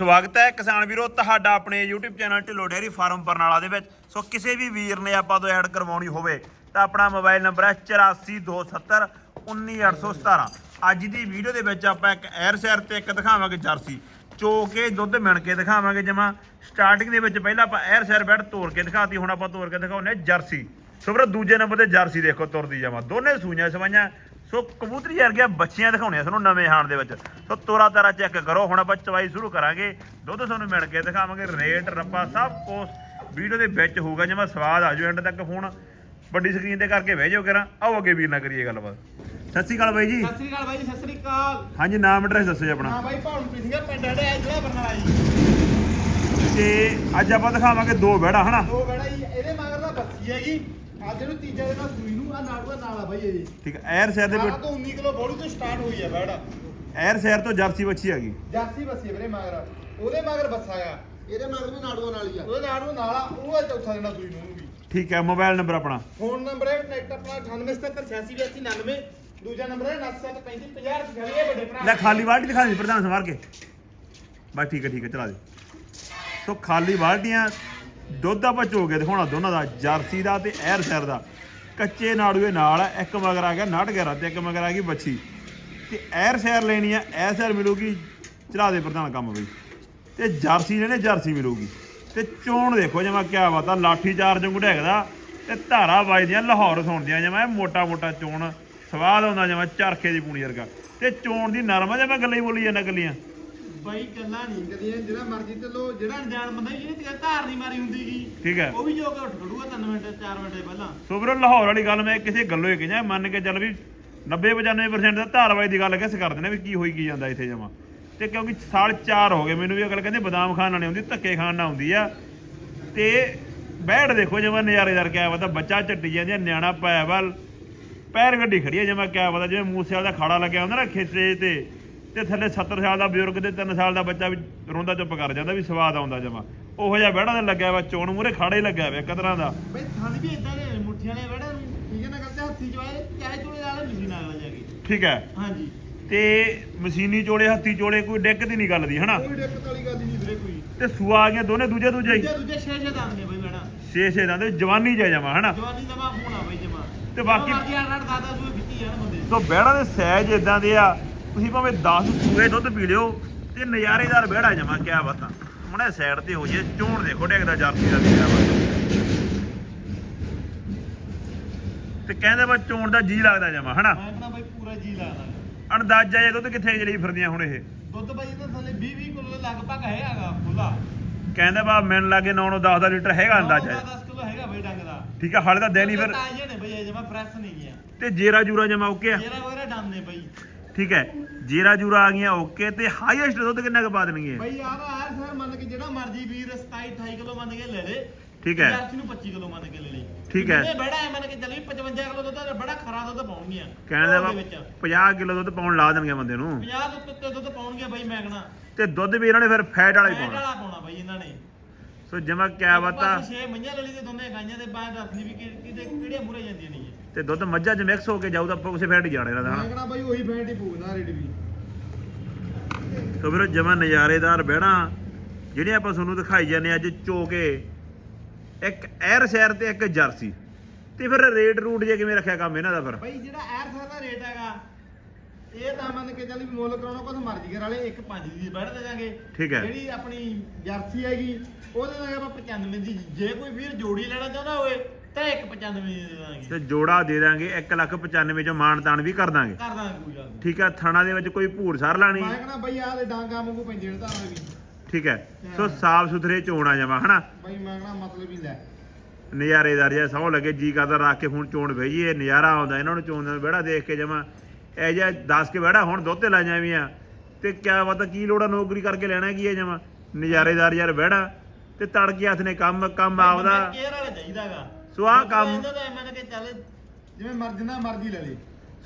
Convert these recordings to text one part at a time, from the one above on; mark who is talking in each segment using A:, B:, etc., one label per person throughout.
A: ਸਵਾਗਤ ਹੈ ਕਿਸਾਨ ਵੀਰੋ, ਤੁਹਾਡਾ ਆਪਣੇ YouTube channel Dhillon dairy farm Barnala ਦੇ ਵਿੱਚ। ਸੋ ਕਿਸੇ ਵੀ ਵੀਰ ਨੇ ਆਪਾਂ ਤੋਂ ਐਡ ਕਰਵਾਉਣੀ ਹੋਵੇ, ਤਾਂ ਆਪਣਾ ਮੋਬਾਈਲ ਨੰਬਰ ਹੈ 8427 19817 ਅੱਜ ਦੀ ਵੀਡੀਓ ਦੇ ਵਿੱਚ ਆਪਾਂ ਇੱਕ ਐਰ ਸ਼ਹਿਰ ਤੇ ਇੱਕ ਦਿਖਾਵਾਂਗੇ ਜਰਸੀ। ਚੋ ਕੇ ਦੁੱਧ ਮਿਣ ਕੇ ਦਿਖਾਵਾਂਗੇ ਜਮਾ। ਸਟਾਰਟਿੰਗ ਦੇ ਵਿੱਚ ਪਹਿਲਾਂ ਆਪਾਂ ਐਰ ਸ਼ਹਿਰ ਬੈਠ ਤੋੜ ਕੇ ਦਿਖਾਤੀ, ਹੁਣ ਆਪਾਂ ਤੋੜ ਕੇ ਦਿਖਾਉਨੇ ਜਰਸੀ। ਸੋ ਵੀਰੋ, ਦੂਜੇ ਨੰਬਰ ਤੇ ਜਰਸੀ ਦੇਖੋ ਤੁਰਦੀ ਜਮਾ। ਦੋਨੇ ਸੂਈਆਂ ਸਵਾਈਆਂ ਸੋ ਕਬੂਤਰੀ ਵਰਗੀਆਂ ਬੱਚੀਆਂ ਦਿਖਾਉਣੀਆਂ ਤੁਹਾਨੂੰ ਨਵੇਂ ਹਾਣ ਦੇ ਵਿੱਚ। ਸੋ ਤੋਰਾ ਤਾਰਾ ਚੈੱਕ ਕਰੋ ਹੁਣ ਆਪਾਂ ਚਵਾਈ ਸ਼ੁਰੂ ਕਰਾਂਗੇ। ਦੁੱਧ ਤੁਹਾਨੂੰ ਮਿਲ ਕੇ ਦਿਖਾਵਾਂਗੇ ਰੇਟ ਰੱਪਾ ਸਭ ਕੁਛ। ਵੀਡੀਓ ਦੇ ਵਿੱਚ ਹੋਊਗਾ ਜਿਵੇਂ ਸਵਾਦ ਆ ਜਾਓ ਐਂਡ ਤੱਕ ਫੋਨ ਵੱਡੀ ਸਕਰੀਨ ਤੇ ਕਰਕੇ ਬਹਿ ਜਾਓ ਕਰਾਂ। ਆਓ ਅੱਗੇ ਵੀਰ ਨਾਲ ਕਰੀਏ ਗੱਲਬਾਤ। ਸਤਿ ਸ਼੍ਰੀ ਅਕਾਲ ਬਾਈ ਜੀ।
B: ਸਤਿ ਸ੍ਰੀ ਅਕਾਲ ਬਾਈ ਜੀ ਸਤਿ ਸ੍ਰੀ ਅਕਾਲ।
A: ਹਾਂਜੀ ਨਾਮ ਐਡਰੈਸ ਦੱਸੋ ਜੀ ਆਪਣਾ।
B: ਹਾਂ ਬਾਈ ਭਾਉਣ ਪਿੰਡੀਆਂ ਪਿੰਡ ਹੈ ਜਿਹੜਾ ਬਰਨਾਲਾ ਜੀ।
A: ਤੇ ਅੱਜ ਆਪਾਂ ਦਿਖਾਵਾਂਗੇ ਦੋ ਬੈੜਾ ਹਨਾ?
B: ਦੋ ਬੜਾ ਜੀ ਇਹਦੇ ਮਗਰ ਦਾ ਬੱਸੀ ਹੈਗੀ। ਅੱਜ ਇਹਨੂੰ ਤੀਜਾ ਜਿਹੜਾ ਸੂਈ ਨੂੰ ਆ ਨਾੜੂਆ ਨਾਲ ਆ ਬਾਈ ਇਹਦੀ
A: ਠੀਕ ਹੈ ਐਰ ਸ਼ਹਿਰ ਦੇ
B: 18
A: ਵਿੱਚ
B: ਤੋਂ 19 ਕਿਲੋ ਬੋਲੀ ਤੋਂ ਸਟਾਰਟ ਹੋਈ ਹੈ ਬੜਾ।
A: ਐਰ ਸ਼ਹਿਰ ਤੋਂ ਜਰਸੀ ਬੱਚੀ ਹੈਗੀ
B: ਜਰਸੀ ਬੱਸੀ ਹੈ ਵੀਰੇ ਮਗਰ। ਉਹਦੇ ਮਗਰ ਬੱਸਾ ਆ।
C: ਇਹਦੇ ਮਗਰ ਵੀ ਨਾੜੂਆਂ ਨਾਲ ਹੀ ਆ।
B: ਉਹਦੇ ਨਾੜੂ ਨਾਲ ਆ ਉਹ ਆ ਚੌਥਾ ਜਿਹੜਾ ਸੂਈ ਨੂੰ ਵੀ।
A: ਠੀਕ ਹੈ ਮੋਬਾਈਲ ਨੰਬਰ ਆਪਣਾ।
B: ਫੋਨ ਨੰਬਰ ਹੈ ਕਨੈਕਟ ਆਪਣਾ 9877868299 ਦੂਜਾ ਨੰਬਰ ਹੈ 973550 ਇਹ ਵੱਡੇ ਭਰਾ।
A: ਲੈ ਖਾਲੀ ਬਾਲਟੀ ਦਿਖਾ ਦੇ ਪ੍ਰਧਾਨ ਸਮਾਰ ਕੇ। ਬਸ ਠੀਕ ਹੈ ਠੀਕ ਹੈ ਚਲਾ ਦੇ। ਸੋ ਖਾਲੀ ਬਾਲਟੀਆਂ ਦੁੱਧ ਆਪਾਂ ਚੋ ਕੇ ਦਿਖਾਉਣਾ ਦੋਨਾਂ ਦਾ, ਜਰਸੀ ਦਾ ਤੇ ਐਰ ਸ਼ੈਰ ਦਾ। ਕੱਚੇ ਨਾੜੂਏ ਨਾਲ ਇੱਕ ਮਗਰ ਆ ਗਿਆ 911 ਤੇ ਇੱਕ ਮਗਰ ਆ ਗਈ ਬੱਚੀ ਤੇ ਐਰ ਸ਼ੈਰ ਲੈਣੀ ਆ ਐਰ ਸੈਰ ਮਿਲੂਗੀ ਚਲਾ ਦੇ ਪ੍ਰਧਾਨ ਕੰਮ ਬਈ ਤੇ ਜਰਸੀ ਲੈਣੇ, ਜਰਸੀ ਮਿਲੂਗੀ। ਤੇ ਚੋਣ ਦੇਖੋ ਜਮਾ ਕਿਆ ਬਾਤ ਲਾਠੀ ਚਾਰਜ ਵਾਂਗੂ ਢੈਗਦਾ ਤੇ ਧਾਰਾ ਵੱਜਦੀਆਂ, ਲਾਹੌਰ ਸੁਣਦੀਆਂ ਜਮਾ ਮੋਟਾ ਮੋਟਾ ਚੋਣ ਸਵਾਦ ਆਉਂਦਾ ਜਮਾ, ਚਰਖੇ ਦੀ ਪੂਣੀ ਵਰਗਾ। ਤੇ ਚੋਣ ਦੀ ਨਰਮ ਆ, ਜਮਾ ਗੱਲਾਂ ਹੀ ਬੋਲੀ ਜਾਂਦਾ ਗੱਲੀਆਂ
B: ਬਾਈ ਗੱਲਾਂ ਨਹੀਂ ਕਦੀਆਂ ਜਿਹੜਾ ਮਰਜ਼ੀ ਤੇ ਲੋ ਜਿਹੜਾ ਅਣਜਾਣ ਬੰਦਾ ਜਿਹਨੇ ਤੇ ਧਾਰ ਨਹੀਂ ਮਾਰੀ ਹੁੰਦੀਗੀ
A: ਠੀਕ ਹੈ।
B: ਉਹ ਵੀ ਜੋ ਕੇ ਉੱਠ ਖੜੂਗਾ 3 ਮਿੰਟ 4 ਮਿੰਟ ਪਹਿਲਾਂ।
A: ਸੋ ਵੀਰੋ ਲਾਹੌਰ ਵਾਲੀ ਗੱਲ ਮੈਂ ਕਿਸੇ ਗੱਲੋਂ ਹੀ ਕਹਾਂ ਮੰਨ ਕੇ ਚੱਲ ਵੀ 90 95% ਦਾ ਧਾਰਵਾਈ ਦੀ ਗੱਲ ਕਿਸ ਕਰਦੇ ਨੇ ਵੀ ਕੀ ਹੋਈ ਕੀ ਜਾਂਦਾ ਇੱਥੇ ਜਮਾ। ਤੇ ਕਿਉਂਕਿ ਸਾਲ 4 ਹੋ ਗਏ ਮੈਨੂੰ ਵੀ ਅਗਲ ਕਹਿੰਦੇ ਬਦਾਮ ਖਾਣ ਨਾਲ ਆਉਂਦੀ ਧੱਕੇ ਖਾਣ ਨਾਲ ਆਉਂਦੀ ਆ। ਤੇ ਬੈਠ ਦੇਖੋ ਜਮਾ ਨਜ਼ਾਰੇਦਾਰ ਕਿਆ ਪਤਾ ਬੱਚਾ ਝੱਟੀ ਜਾਂਦੀ ਨਿਆਣਾ ਪਾਇਆ ਵੱਲ। ਪੈਰ ਗੱਡੀ ਖੜੀ ਆ ਜਮਾ ਕਿਆ ਪਤਾ ਜਿਵੇਂ ਮੂਸੇ ਵਾਲਾ ਦਾ ਖਾੜਾ ਲੱਗਿਆ ਹੁੰਦਾ ਨਾ ਖੇਤੇ ਤੇ। ਤੇ ਥੱਲੇ 70 ਸਾਲ ਦਾ ਬਜ਼ੁਰਗ ਤੇ 3 ਸਾਲ ਦਾ ਬੱਚਾ ਵੀ ਰੋਂਦਾ ਚੁੱਪ ਕਰ ਜਾਂਦਾ ਵੀ ਸਵਾਦ ਆਉਂਦਾ ਜਮਾ। ਉਹੋ ਜਿਹਾ ਬੈੜਾ ਤੇ ਲੱਗਿਆ ਵਾ ਚੋਣ ਮੂਰੇ ਖਾੜਾ ਲੱਗਿਆ ਵਾ ਕਦਰਾਂ ਦਾ।
B: ਬਈ ਥਣ ਵੀ ਇਦਾਂ ਦੇ ਨੇ, ਮੁੱਠੀਆਂ ਨੇ ਬੜਾ ਠੀਕ ਹੈ ਨਾ ਕਰਦੇ ਹੱਥੀ ਚਾਹੇ ਚੂਲੇ ਨਾਲ ਮਸ਼ੀਨ ਨਾਲ ਜਾ ਕੇ।
A: ਠੀਕ ਹੈ।
B: ਹਾਂਜੀ।
A: ਤੇ ਮਸ਼ੀਨੀ ਚੋਲੇ ਹੱਥੀ ਚੋਲੇ ਕੋਈ ਦਿੱਕਤ ਹੀ ਨਹੀਂ ਗੱਲ ਦੀ ਹਨਾ?
B: ਕੋਈ ਦਿੱਕਤ ਵਾਲੀ ਗੱਲ ਨਹੀਂ ਵੀਰੇ ਕੋਈ।
A: ਤੇ ਸੂਆ ਆ ਗਿਆ ਦੋਨੇ ਦੂਜੇ ਦੂਜੇ ਹੀ।
B: ਦੂਜੇ ਦੂਜੇ ਛੇ ਛੇ ਦੰਦ ਨੇ ਬਈ ਬੜਾ
A: ਛੇ ਛੇ ਦੰਦ ਜਵਾਨੀ ਜਾ ਜਾਵਾ ਹਨਾ?
B: ਜਵਾਨੀ ਦਮਾ ਹੋਣਾ ਬਈ ਜਮਾ।
A: ਤੇ ਬਾਕੀ-
B: ਬਾਕੀ ਆੜ ਆੜ ਦਾਦਾ ਸੂਏ ਖਿੱਚੀ ਜਾਣ ਬੰਦੇ।
A: ਸੋ ਬਹਿੜਾ ਦੇ ਸਹਿਜ ਇਦਾਂ ਦੇ ਆ ਤੁਸੀਂ ਭਾਵੇਂ 10 ਸੂਏ ਦੁੱਧ ਪੀ ਲਿਓ ਤੇ ਨਜ਼ਾਰੇਦਾਰ ਬਹਿੜਾ ਜਮਾ ਕਿਆ ਬਤਾ। ਮਣੇ ਸਾਈਡ ਤੇ ਹੋ ਜੇ ਚੋਣ ਦੇਖੋ ਡੇਗਦਾ ਜਰਸੀ ਦਾ ਵੀ ਕਿਆ ਤੇ ਕਹਿੰਦੇ ਬਾ ਚੋਣ ਦਾ ਜੀ ਲੱਗਦਾ ਜਮਾ ਹਨਾ?
B: ਮੈਂ ਕਹਿੰਦਾ ਬਈ ਪੂਰਾ ਜੀ ਲਾਦਾ
A: ਅੰਦਾਜ਼ਾ ਇਹ ਦੁੱਧ ਕਿੱਥੇ ਜਿਹੜੀ ਫਿਰਦੀਆਂ ਹੁਣ ਇਹ?
B: ਦੁੱਧ ਬਾਈ ਇਹਦਾ ਥੱਲੇ 20 20 ਕਿਲੋ ਦੇ ਲਗਭਗ ਹੈਗਾ ਖੁੱਲਾ
A: ਕਹਿੰਦੇ ਬਾ ਮਿਲਣ ਲੱਗੇ 9 9 10 ਦਾ ਲੀਟਰ ਹੈਗਾ ਅੰਦਾਜ਼ਾ
B: 10 ਕਿਲੋ ਹੈਗਾ ਬਈ ਡੰਗ ਦਾ।
A: ਠੀਕ ਆ ਹਾਲੇ ਤਾਂ ਦੇ ਨਹੀਂ ਫਿਰ
B: ਤਾਜ਼ੇ ਨੇ ਬਈ ਜਮਾ ਫਰੈਸ਼ ਨਹੀਂ ਗਿਆ।
A: ਤੇ ਜੇਰਾ ਜੂਰਾ ਜਮਾ ਓਕੇ ਆ?
B: ਜਿਹੜਾ ਵਗੈਰਾ ਡੰਨ ਨੇ ਬਈ।
A: ਠੀਕ ਹੈ ਜੀਰਾ ਜੂਰਾ ਆ ਗਈਆਂ ਓਕੇ ਤੇ ਹਾਈਐਸਟ ਦੁੱਧ ਕਿੰਨਾ ਕੁ ਪਾ ਦੇਣਗੇ
B: ਬਈ ਯਾਰ ਆਰ ਸਰ ਮੰਨ ਕੇ ਜਿਹੜਾ ਮਰਜ਼ੀ ਵੀਰ 27 28 ਕਿਲੋ ਮੰਨ ਕੇ ਲੈ ਲੇ
A: ਠੀਕ ਹੈ।
B: ਜਰਸੀ ਨੂੰ 25 ਕਿਲੋ ਮੰਨ ਕੇ ਲੈ ਲਈ
A: ਠੀਕ ਹੈ।
B: ਇਹ ਬੜਾ ਹੈ ਮੰਨ ਕੇ ਚੱਲੀ 55 ਕਿਲੋ ਦੁੱਧ ਦਾ ਬੜਾ ਖਰਾ ਦੁੱਧ ਪਾਉਣਗੀਆਂ। ਉਹਦੇ ਵਿੱਚ।
A: 50 ਕਿਲੋ ਦੁੱਧ ਪਾਉਣ ਲਾ ਦੇਣਗੇ ਬੰਦੇ ਨੂੰ।
B: 50 ਦੇ ਉੱਤੇ ਦੁੱਧ ਪਾਉਣਗੇ ਬਈ ਮੈਂ ਕਹਣਾ।
A: ਤੇ ਦੁੱਧ ਵੀ ਇਹਨਾਂ ਨੇ ਫਿਰ ਫੈਟ ਵਾਲਾ ਹੀ
B: ਫੈਟ
A: ਪਾਉਣਾ।
B: ਵਾਲਾ ਪਾਉਣਾ ਬਈ ਇਹਨਾਂ ਨੇ।
A: ਸੋ ਜਮਾ ਕਿਆ ਬਤਾ?
B: 6 ਮਈਆਂ ਲੈ ਲਈ ਤੇ ਦੋਨੇ ਗਾਈਆਂ ਦੇ ਬਾਅਦ ਦੱਸਣੀ ਵੀ ਕਿ ਕਿਤੇ ਕਿਹੜੀਆਂ ਮੂਰੇ ਜਾਂਦੀਆਂ ਨਹੀਂ ਇਹ।
A: ਤੇ ਦੁੱਧ ਮੱਝਾਂ 'ਚ ਮਿਕਸ ਹੋ ਕੇ ਜਾਊ ਤਾਂ ਆਪਾਂ ਉਸੇ ਫੈਟ ਹੀ ਜਾਣਾ ਦਾ
B: ਮੈਂ
A: ਹਨਾ?
B: ਕਹਣਾ ਬਈ ਉਹੀ ਫੈਟ ਹੀ ਪੂਗਦਾ ਰੇਡ ਵੀ।
A: ਸੋ ਫਿਰ ਜਮਾ ਨਜ਼ਾਰੇਦਾਰ ਬਹਿਣਾ। ਜਿਹੜੀਆਂ ਆਪਾਂ ਤੁਹਾਨੂੰ ਦਿਖਾਈ ਜਾਂਦੇ ਅੱਜ ਚੋ ਕੇ ਇੱਕ ਐਰ ਸ਼ਹਿਰ ਤੇ ਇੱਕ ਜਰਸੀ। ਤੇ ਫਿਰ ਰੇਟ ਰੂਟ ਜੇ ਕਿਵੇਂ ਰੱਖਿਆ ਕੰਮ ਇਹਨਾਂ ਦਾ ਫਿਰ?
B: ਬਈ ਜਿਹੜਾ ਐਰ ਸਰ ਦਾ ਰੇਟ ਹੈਗਾ ਇਹ ਤਾਂ ਮੰਨ ਕੇ ਚੱਲ ਵੀ ਮੁੱਲ ਕਰਾਉਣਾ ਕੁਝ ਮਰਜ਼ੀ ਕਰ ਵਾਲੇ ਇੱਕ ਪੰਜ ਦੀ ਬੈਠ ਦੇ ਜਾਾਂਗੇ
A: ਠੀਕ ਹੈ।
B: ਜਿਹੜੀ ਆਪਣੀ ਜਰਸੀ ਹੈਗੀ ਉਹਦੇ ਨਾਲ ਆਪਾਂ 95 ਦੀ ਜੇ ਕੋਈ ਵੀਰ ਜੋੜੀ ਲੈਣਾ ਚਾਹੁੰਦਾ ਹੋਵੇ ਤਾਂ ਇੱਕ 95 ਦੀ ਦੇ ਦਾਂਗੇ।
A: ਤੇ ਜੋੜਾ ਦੇ ਦਾਂਗੇ 1,95 ਚੋਂ ਮਾਣ ਤਾਣ ਵੀ ਕਰ ਦਾਂਗੇ।
B: ਕਰ ਦਾਂਗੇ ਕੋਈ ਗੱਲ ਨਹੀਂ
A: ਠੀਕ ਆ ਥਣਾ ਦੇ ਵਿੱਚ ਕੋਈ ਭੂਰ ਸਾਰ ਲਾਣੀ।
B: ਮੈਂ ਕਹਣਾ ਬਈ ਆਹ ਦੇ ਡਾਂਗਾ ਵਾਂਗੂ ਪੈਂਦੇ ਨੇ ਧਾਰਾਂ ਵੀ।
A: ਠੀਕ ਹੈ ਸੋ ਸਾਫ਼ ਸੁਥਰੇ ਚੋਣਾ ਜਮਾ ਹਨਾ?
B: ਬਈ ਮੈਂ ਕਹਣਾ ਮਤਲਬ ਹੀ ਲੈ।
A: ਨਜ਼ਾਰੇਦਾਰ ਜਿਹਾ ਸੌ ਲੱਗੇ ਜੀ ਕਰਦਾ ਰੱਖ ਕੇ ਹੁਣ ਚੋਣ ਭਈਏ ਨਜ਼ਾਰਾ ਆਉਂਦਾ ਇਹਨਾਂ ਨੂੰ ਚੋਣ ਦਾ ਵਿਹੜਾ ਦੇਖ ਕੇ ਜਮਾ ਇਹ ਜਿਹਾ ਦੱਸ ਕੇ ਵਿਹੜਾ ਹੁਣ ਦੁੱਧ ਤੇ ਲਾਈਆਂ ਵੀ ਆ ਤੇ ਕਿਆ ਪਤਾ ਕੀ ਲੋੜਾ ਨੌਕਰੀ ਕਰਕੇ ਲੈਣਾ ਕੀ ਹੈ ਜਮਾ। ਨਜ਼ਾਰੇਦਾਰ ਯਾਰ ਵਿਹੜਾ ਤੇ ਤੜਕੇ ਹੱਥ ਨੇ ਕੰਮ ਕੰਮ ਆਪਦਾ।
B: ਕੇਅਰ ਵਾਲਾ ਚਾਹੀਦਾਗਾ।
A: ਸੋ ਆਹ ਕੰਮ-
B: ਮੰਨ ਕੇ ਚੱਲ ਜਿਵੇਂ ਮਰਜ਼ੀ ਨਾ ਮਰਜ਼ੀ ਲੈ ਲੈ।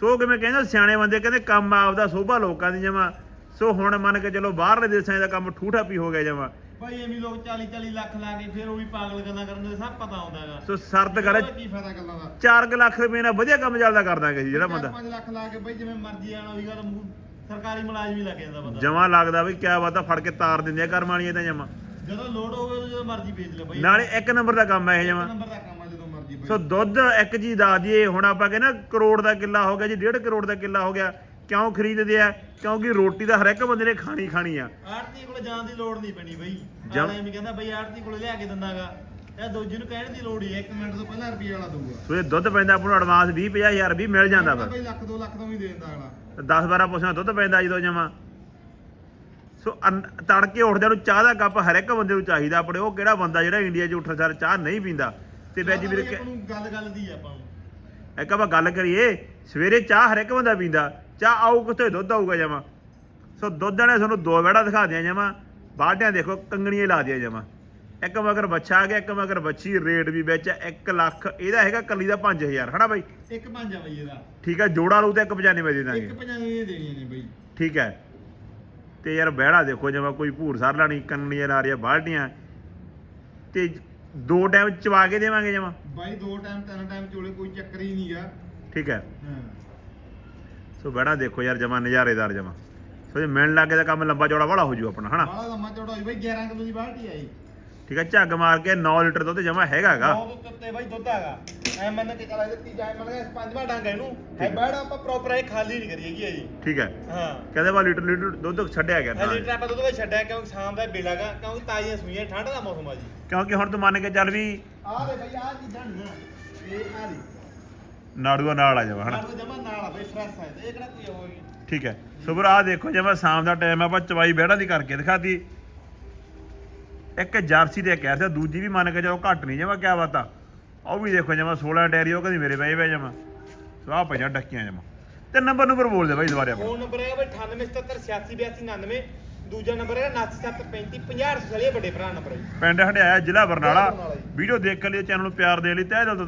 A: ਸੋ ਕਿਵੇਂ ਕਹਿੰਦੇ ਸਿਆਣੇ ਬੰਦੇ ਕਹਿੰਦੇ ਕੰਮ ਆਪਦਾ ਸੋਭਾ ਲੋਕਾਂ ਦੀ ਜਮਾ। ਸੋ ਹੁਣ ਮੰਨ ਕੇ ਚਲੋ ਬਾਹਰਲੇ ਦੇਸ਼ਾਂ ਦਾ ਕੰਮ ਠੂਠਾ ਪੀ ਹੋ ਗਿਆ ਜਮਾ।
B: ਭਾਈ ਐਵੇਂ ਲੋਕ 40 40 ਲੱਖ ਲਾ ਕੇ ਫਿਰ ਉਹ ਵੀ ਪਾਗਲ ਗੱਲਾਂ ਕਰਨ ਦੇ ਸਭ ਪਤਾ ਹੁੰਦਾ ਹੈਗਾ।
A: ਸੋ ਸਰਦ ਕਰੇ।
B: ਉਹਦਾ ਕੀ ਫਾਇਦਾ ਗੱਲਾਂ ਦਾ?
A: 4 ਲੱਖ ਰੁਪਏ ਨਾਲ ਵਧੀਆ ਕੰਮ ਚੱਲਦਾ ਕਰ ਦਾਂਗੇ ਜੀ ਜਿਹੜਾ ਬੰਦਾ।
B: 5 ਲੱਖ ਲਾ ਕੇ ਬਈ ਜਿਵੇਂ ਮਰਜ਼ੀ ਆਣਾ ਹੋਈਗਾ ਤਾਂ ਮੂੰਹ ਸਰਕਾਰੀ ਮੁਲਾਜ਼ਮ ਹੀ ਲੱਗ ਜਾਂਦਾ ਬੰਦਾ।
A: ਜਮਾ ਲੱਗਦਾ ਵੀ ਕਿਆ ਬਾਤ ਆ ਫੜ ਕੇ ਤਾਰ ਦਿੰਦੇ ਆ ਘਰ ਵਾਲੀਆਂ ਤਾਂ ਜਮਾ।
B: ਜਦੋਂ ਲੋਡ ਹੋਵੇ ਉਦੋਂ ਜਦੋਂ ਮਰਜ਼ੀ ਵੇਚ ਲੈ ਬਾਈ।
A: ਨਾਲੇ ਇੱਕ ਨੰਬਰ ਦਾ ਕੰਮ ਹੈ ਇਹ ਜਮਾ।
B: ਨੰਬਰ ਦਾ ਕੰਮ ਆ ਜਦੋਂ ਮਰਜ਼ੀ
A: ਸੋ ਦੁੱਧ ਇੱਕ ਜੀ ਦਾ ਦਈਏ ਹੁਣ ਆਪਾਂ ਕਹਿੰਦੇ ਨਾ ਕਰੋੜ ਦਾ ਕਿੱਲਾ ਹੋ ਗਿਆ ਜੀ 1.5 ਕਰੋੜ ਦਾ ਕਿੱਲਾ ਹੋ ਗਿਆ। ਕਿਉਂ ਖਰੀਦਦੇ ਆ? ਕਿਉਂਕਿ ਰੋਟੀ ਤਾਂ ਹਰ ਇੱਕ ਬੰਦੇ ਨੇ ਖਾਣੀ ਖਾਣੀ ਆ।
B: ਆੜਤੀ ਕੋਲ ਜਾਣ ਦੀ ਲੋੜ ਨਹੀਂ ਪੈਣੀ ਬਈ। ਆਲੇ ਵੀ ਕਹਿੰਦਾ ਬਈ ਆੜਤੀ ਕੋਲ ਲਿਆ ਕੇ ਦਿੰਦਾਗਾ। ਇਹ ਦੂਜੇ ਨੂੰ ਕਹਿਣ ਦੀ ਲੋੜ ਹੀ ਹੈ 1 ਮਿੰਟ ਤੋਂ ਪਹਿਲਾਂ ਰੁਪਏ ਵਾਲਾ ਦਊਗਾ।
A: ਸੋ ਇਹ ਦੁੱਧ ਪੈਂਦਾ ਆਪਾਂ ਨੂੰ ਐਡਵਾਂਸ 20 50000 ਵੀ ਮਿਲ ਜਾਂਦਾ
B: ਬਈ ਲੱਖ 2 ਲੱਖ ਤੋਂ ਵੀ ਦੇ ਦਿੰਦਾ ਅਗਲਾ
A: 10 12 ਪੁੱਛਣਾ ਦੁੱਧ ਪੈਂਦਾ ਜਦੋਂ ਜਮਾ। ਸੋ ਅੰਨ- ਤੜਕੇ ਉੱਠਦਿਆਂ ਨੂੰ ਚਾਹ ਦਾ ਕੱਪ ਹਰ ਇੱਕ ਬੰਦੇ ਨੂੰ ਚਾਹੀਦਾ ਆਪਣੇ। ਉਹ ਕਿਹੜਾ ਬੰਦਾ ਜਿਹੜਾ ਇੰਡੀਆ 'ਚ ਉੱਠ ਸਾਰ ਚਾਹ ਨਹੀਂ ਪੀਂਦਾ। ਤੇ ਵੈਜ ਵੀਰ
B: ਆਪਾਂ ਨੂੰ ਗੱਲ ਗੱਲ ਦੀ ਆ ਆਪਾਂ ਨੂੰ।
A: ਇੱਕ ਆਪਾਂ ਗੱਲ ਕਰੀਏ ਸਵੇਰੇ ਚਾਹ ਹਰ ਇੱਕ ਬੰਦਾ ਪੀਂਦਾ। ਚਾਹ ਆਊ ਕਿੱਥੇ? ਦੁੱਧ ਆਊਗਾ ਜਮਾ। ਸੋ ਦੁੱਧ ਨੇ ਤੁਹਾਨੂੰ ਦੋ ਵੜਾ ਦਿਖਾ ਦਿਆਂ ਜਮਾ। ਬਾਟਿਆਂ ਦੇਖੋ ਕੰਗਣੀਆਂ ਲਾ ਦਿਆਂ ਜਮਾ। ਇੱਕ ਮਗਰ ਬੱਚਾ ਆ ਗਿਆ ਇੱਕ ਮਗਰ ਬੱਚੀ ਰੇਟ ਵੀ ਵਿੱਚ 1 ਲੱਖ। ਇਹਦਾ ਹੈਗਾ ਕੱਲੀ ਦਾ 5000 ਹਨਾ ਬਾਈ?
B: ਇੱਕ ਪੰਜ ਆ ਬਈ ਇਹਦਾ।
A: ਠੀਕ ਹੈ ਜੋੜਾ ਲਊ ਤਾਂ 195 ਦੇ ਦਾਂਗੇ
B: ਇੱਕ ਪੰਜਾਂ ਦੀਆਂ ਦੇਣੀਆਂ ਨੇ ਬਈ।
A: ਠੀਕ ਹੈ ਤੇ ਯਾਰ ਬਹਿੜਾ ਦੇਖੋ ਜਮਾ ਕੋਈ ਭੂਰ ਸਾਰ ਲਾਣੀ ਕੰਗਣੀਆਂ ਲਾ ਰਹੀਆਂ ਬਾਲਟੀਆਂ। ਤੇ ਦੋ ਟਾਈਮ ਚਵਾ ਕੇ ਦੇਵਾਂਗੇ ਜਮਾ।
B: ਬਾਈ ਦੋ ਟਾਈਮ ਤਿੰਨ ਟਾਈਮ ਚੋਲੇ ਕੋਈ ਚੱਕਰ ਹੀ ਨਹੀਂਗਾ
A: ਠੀਕ ਹੈ
B: ਹਾਂ।
A: ਸੋ ਬਹਿਣਾ ਦੇਖੋ ਯਾਰ ਜਮਾ ਨਜ਼ਾਰੇਦਾਰ ਜਮਾ। ਸੋ ਜੇ ਮਿਲਣ ਲੱਗੇ ਤਾਂ ਕੰਮ ਲੰਬਾ ਚੌੜਾ ਵਾਲਾ ਹੋ ਜੂ ਆਪਣਾ ਹਨਾ?
B: ਬਾਲਾ ਲੰਮਾ ਚੌੜਾ ਹੋਈ ਬਈ 11 ਕਿਲੋ ਦੀ ਬਾਲਟੀ ਆਈ।
A: ਠੀਕ ਹੈ ਝੱਗ ਮਾਰ ਕੇ 9 ਲੀਟਰ ਦੁੱਧ ਜਮਾ ਹੈਗਾਗਾ
B: ਬਹੁਤ ਉੱਤੇ ਬਾਈ ਦੁੱਧ ਹੈਗਾ। ਐ ਮੰਨ ਕੇ ਚਲਾ ਦਿੱਤੀ ਜਾਏ ਮੰਨ ਕੇ ਪੰਜਵਾਂ ਡਾਂਗਾ ਇਹਨੂੰ। ਹੈ ਬੈੜ ਆਪਾਂ ਪ੍ਰੋਪਰ ਇਹ ਖਾਲੀ ਨਹੀਂ ਕਰੀ ਹੈਗੀ ਆ ਜੀ।
A: ਠੀਕ ਹੈ
B: ਹਾਂ।
A: ਕਹਿੰਦੇ ਵਾ ਲੀਟਰ ਲੀਟਰ ਦੁੱਧ ਛੱਡਿਆ ਗਿਆ ਨਾਲ।
B: ਲੀਟਰ ਆਪਾਂ ਦੁੱਧ ਵਿੱਚ ਛੱਡਿਆ ਕਿਉਂਕਿ ਸ਼ਾਮ ਦਾ ਗਾ ਕਿਉਂਕਿ ਤਾਜ਼ੀਆਂ ਸੂਈਆਂ ਠੰਡ ਦਾ ਮੌਸਮ ਆ ਜੀ।
A: ਕਿਉਂਕਿ ਹੁਣ ਤੂੰ ਮੰਨ ਕੇ ਚੱਲ ਵੀ
B: ਆ ਦੇ ਬਈ ਆ ਚੀਜ਼ਾਂ ਨਹੀਂ ਇਹ ਆ ਦੀ
A: ਨਾੜੂਆ ਨਾਲ ਆ ਜਾਵਾ ਹਨਾ?
B: ਨਾਲ ਜਮਾ ਨਾਲ ਆ ਬਈ ਫਰੈਸ਼ ਹੈ ਇਹ ਕਿਹੜਾ ਕੀ ਹੋਏਗੀ
A: ਠੀਕ ਹੈ। ਸੋ ਆਹ ਦੇਖੋ ਜਮਾ ਸ਼ਾਮ ਦਾ ਟਾਈਮ ਆਪਾਂ ਚਵਾਈ ਬਹਿੜਾ ਦੀ ਕਰਕੇ ਦਿਖਾਤੀ। ਇੱਕ ਜਰਸੀ ਦੇ ਕਹਿ ਰਿਹਾ ਦੂਜੀ ਵੀ ਮੰਨ ਕੇ ਜਾਓ ਘੱਟ ਨਹੀਂ ਜਮਾ ਕਿਆ ਬਾਤ ਆ ਉਹ ਵੀ ਦੇਖੋ ਜਮਾ 16 ਡੈਰੀ ਉਹ ਕਦੀ ਮੇਰੇ ਪਏ ਪਏ ਜਮਾ ਸੋ ਆ ਪਈਆਂ ਡੱਕੀਆਂ ਜਮਾ। ਤੇ ਨੰਬਰ ਨੰਬਰ ਬੋਲ ਦੇ ਬਾਈ ਦੁਬਾਰੇ ਆਪਾਂ
B: ਫੋਨ ਨੰਬਰ ਬਈ 9877868299 ਦੂਜਾ ਨੰਬਰ ਹੈ 9735 50 ਵਾਲੇ ਵੱਡੇ ਭਰਾ ਨੰਬਰ ਹੈ
A: ਪਿੰਡ ਹੰਡਿਆਇਆ ਜ਼ਿਲ੍ਹਾ ਬਰਨਾਲਾ। ਵੀਡੀਓ ਦੇਖ ਕੇ ਲਈ ਚੈਨਲ ਨੂੰ ਪਿਆਰ ਦੇ ਲਈ ਤਹਿ ਦਿਲ ਤੋਂ